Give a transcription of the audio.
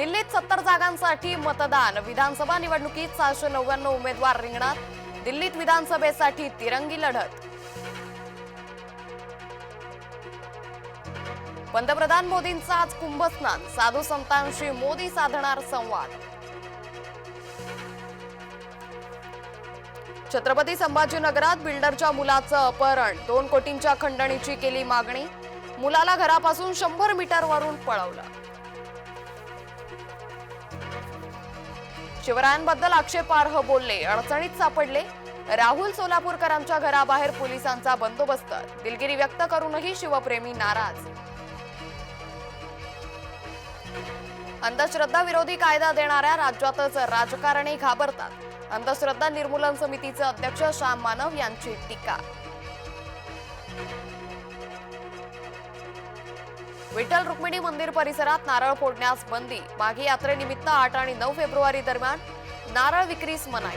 दिल्लीत सत्तर जागांसाठी मतदान. विधानसभा निवडणुकीत सहाशे नव्याण्णव उमेदवार रिंगणात. दिल्लीत विधानसभेसाठी तिरंगी लढत. पंतप्रधान मोदींचा आज कुंभस्नान. साधू संतांशी मोदी साधणार संवाद. छत्रपती संभाजीनगरात बिल्डरच्या मुलाचं अपहरण. दोन कोटींच्या खंडणीची केली मागणी. मुलाला घरापासून शंभर मीटरवरून पळवलं. शिवरायांबद्दल आक्षेपार्ह बोलले अडचणीत सापडले. राहुल सोलापूरकरांच्या घराबाहेर पोलिसांचा बंदोबस्त दिलगिरी व्यक्त करूनही शिवप्रेमी नाराज. अंधश्रद्धा विरोधी कायदा देणाऱ्या राज्यातच राजकारणी घाबरतात. अंधश्रद्धा निर्मूलन समितीचे अध्यक्ष श्याम मानव यांची टीका. विठ्ठल रुक्मिणी मंदिर परिसरात नारळ फोडण्यास बंदी. माघी यात्रेनिमित्त आठ आणि नऊ फेब्रुवारी दरम्यान नारळ विक्रीस मनाई.